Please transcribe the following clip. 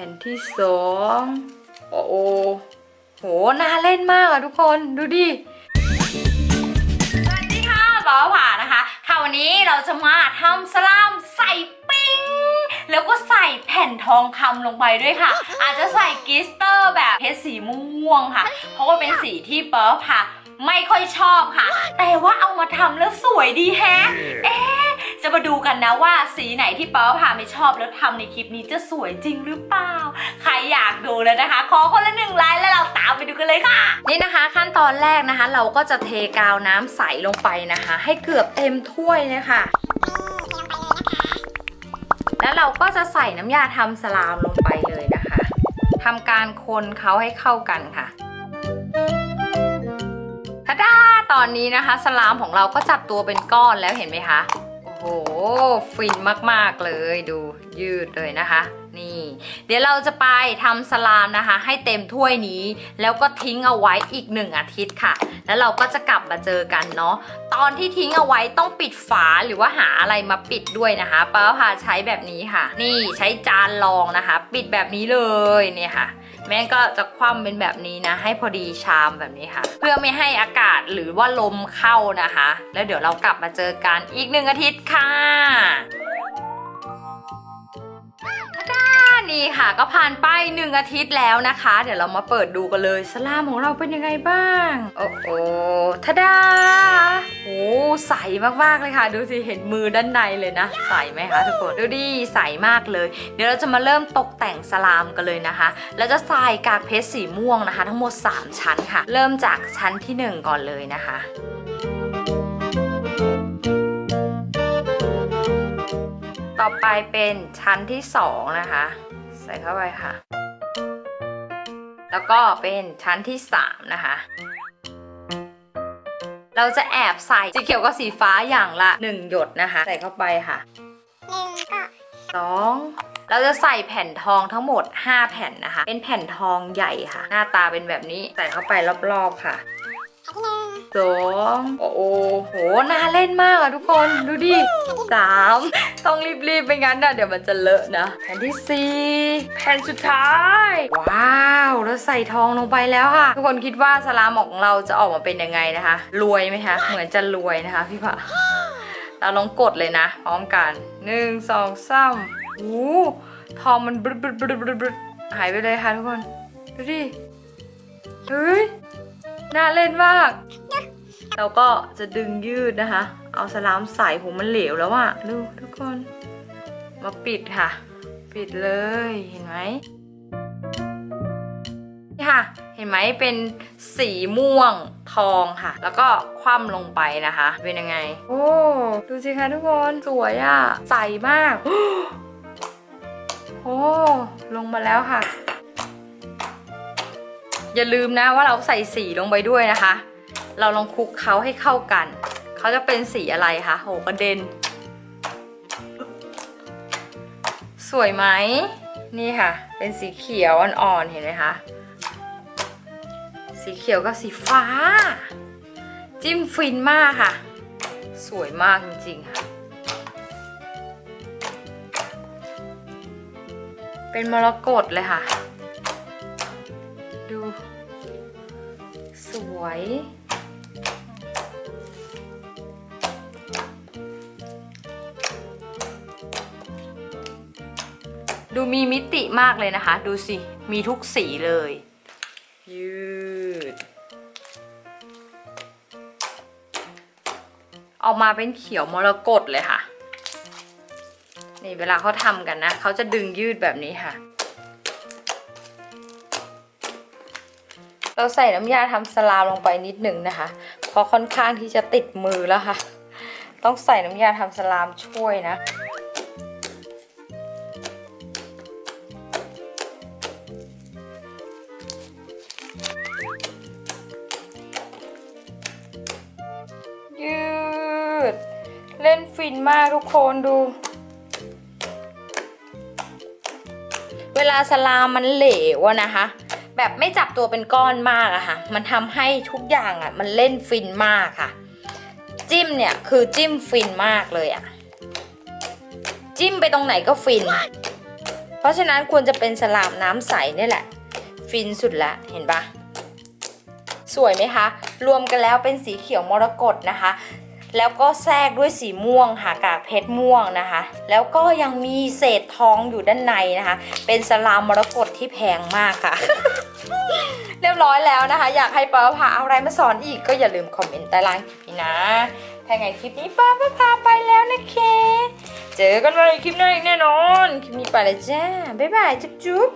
ผ่นที่สองโอ้โหโหน่าเล่นมากอะทุกคนดูดิสวัสดีค่ะบอผ่านะคะค่ะวันนี้เราจะมาทำสลามใส่ปิ้ง แล้วก็ใส่แผ่นทองคำลงไปด้วยค่ะ อาจจะใส่กิสเตอร์แบบเพชรสีม่วงค่ะ เพราะว่าเป็นสีที่เปิร์ฟค่ะ ไม่ค่อยชอบค่ะ แต่ว่าเอามาทำแล้วสวยดีแฮะเอ๊ะ จะมาดูกันนะว่าสีไหนที่ป๊าพาไม่ชอบแล้วทำในคลิปนี้จะสวยจริงหรือเปล่า ใครอยากดูแล้วนะคะ ขอคนละหนึ่งไลค์แล้วเราตามไปดูกันเลยค่ะ นี่นะคะ ขั้นตอนแรกนะคะ เราก็จะเทกาวน้ำใสลงไปนะคะ ให้เกือบเต็มถ้วยเลยค่ะแล้วเราก็จะใส่น้ำยาทำสลามลงไปเลยนะคะทำการคนเขาให้เข้ากันค่ะทาดาตอนนี้นะคะ สลามของเราก็จับตัวเป็นก้อนแล้วเห็นไหมคะ โอ้โห ฟินมาก ๆ เลยดูยืดเลยนะคะ นี่ เดี๋ยวเราจะไปทำสลามนะคะ ให้เต็มถ้วยนี้ แล้วก็ทิ้งเอาไว้อีกหนึ่งอาทิตย์ค่ะ แล้วเราก็จะกลับมาเจอกันเนาะตอนที่ทิ้งเอาไว้ต้องปิดฝาหรือว่าหาอะไรมาปิดด้วยนะคะป้าพาใช้แบบนี้ค่ะ นี่ใช้จานรองนะคะ ปิดแบบนี้เลยเนี่ยค่ะ แม่ก็จะคว่ำเป็นแบบนี้นะ ให้พอดีชามแบบนี้ค่ะ เพื่อไม่ให้อากาศหรือว่าลมเข้านะคะ แล้วเดี๋ยวเรากลับมาเจอกันอีกหนึ่งอาทิตย์ค่ะ นี่ค่ะ ก็ผ่านไปหนึ่งอาทิตย์แล้วนะคะ เดี๋ยวเรามาเปิดดูกันเลยสลามของเราเป็นยังไงบ้าง โอ้โหทะดาโอ้ใสมากๆเลยค่ะ ดูสิเห็นมือด้านในเลยนะ ใสไหมคะทุกคนดูดิใสมากเลย เดี๋ยวเราจะมาเริ่มตกแต่งสลามกันเลยนะคะแล้วจะใส่กากเพชรสีม่วงนะคะ ทั้งหมด 3 ชั้นค่ะ เริ่มจากชั้นที่ 1 ก่อนเลยนะคะ อไปเป็นชั้นที่2นะคะ ใส่เข้าไปค่ะ แล้วก็เป็นชั้นที่3นะคะเราจะแอบใส่สีเขียวกับสีฟ้าอย่างละ 1 หยดนะคะ ใส่เข้าไปค่ะหนึ่งก็สองเราจะใส่แผ่นทองทั้งหมด 5 แผ่นนะคะ เป็นแผ่นทองใหญ่ค่ะ หน้าตาเป็นแบบนี้ใส่เข้าไปรอบๆค่ะ สองโอ้โหน่าเล่นมากอะทุกคนดูดิสามต้องรีบๆไปงั้นนะเดี๋ยวมันจะเลอะนะแผ่นที่สี่แผ่นสุดท้าย ว้าวแล้วใส่ทองลงไปแล้วค่ะ ทุกคนคิดว่าสลามของเราจะออกมาเป็นยังไงนะคะ รวยไหมคะ เหมือนจะรวยนะคะพี่ผะเราลองกดเลยนะ พร้อมกันหนึ่งสองสามโอ้ทองมันบรึดบรึดบรึดบรึดบรึดหายไปเลยค่ะทุกคน ดูดิ เฮ้ย น่าเล่นมาก เราก็จะดึงยืดนะคะ เอาสลามใส่ผมมันเหลวแล้วอะดูทุกคน มาปิดค่ะ ปิดเลยเห็นไหมนี่ค่ะ เห็นไหมเป็นสีม่วงทองค่ะ แล้วก็คว่ำลงไปนะคะ เป็นยังไง โอ้ดูสิคะทุกคนสวยอะใสมาก โอ้ลงมาแล้วค่ะ อย่าลืมนะว่าเราใส่สีลงไปด้วยนะคะ เราลองคลุกเขาให้เข้ากัน เขาจะเป็นสีอะไรคะโหกระเด็น สวยไหมนี่ค่ะ เป็นสีเขียวอ่อนๆเห็นไหมคะสีเขียวกับสีฟ้า จิ้มฟินมากค่ะ สวยมากจริงๆค่ะ เป็นมรกตเลยค่ะ วย ดูมีมิติมากเลยนะคะ ดูสิ มีทุกสีเลย ยืด ออกมาเป็นเขียวมรกตเลยค่ะ นี่เวลาเขาทำกันนะ เขาจะดึงยืดแบบนี้ค่ะ เราใส่น้ำยาทำสลามลงไปนิดหนึ่งนะคะ เพราะค่อนข้างที่จะติดมือแล้วค่ะ ต้องใส่น้ำยาทำสลามช่วยนะยืดเล่นฟินมากทุกคนดู เวลาสลามมันเหลวอะนะคะ แบบไม่จับตัวเป็นก้อนมากอะค่ะ มันทำให้ทุกอย่างอะมันเล่นฟินมากค่ะ จิ้มเนี่ยคือจิ้มฟินมากเลยอะจิ้มไปตรงไหนก็ฟินผราะฉะนั้นควรจะเป็นสลามน้ำใสเนี่ยแหละ ฟินสุดละเห็นปะสวยไหมคะ รวมกันแล้วเป็นสีเขียวมรกตนะคะ แล้วก็แทรกด้วยสีม่วงค่ะกากเพชรม่วงนะคะ แล้วก็ยังมีเศษทองอยู่ด้านในนะคะ เป็นสลามมรกตที่แพงมากค่ะ เรียบร้อยแล้วนะคะ อยากให้ป้าพาเอาอะไรมาสอนอีกก็อย่าลืมคอมเมนต์ใต้ล่างคลิปนี้นะถ้าไงคลิปนี้ป้าป้าพาไปแล้วนะคะ เจอกันใหม่คลิปหน้าอีกแน่นอน คลิปนี้ไปเลยจ้า บ๊ายบาย จุ๊บจุ๊บ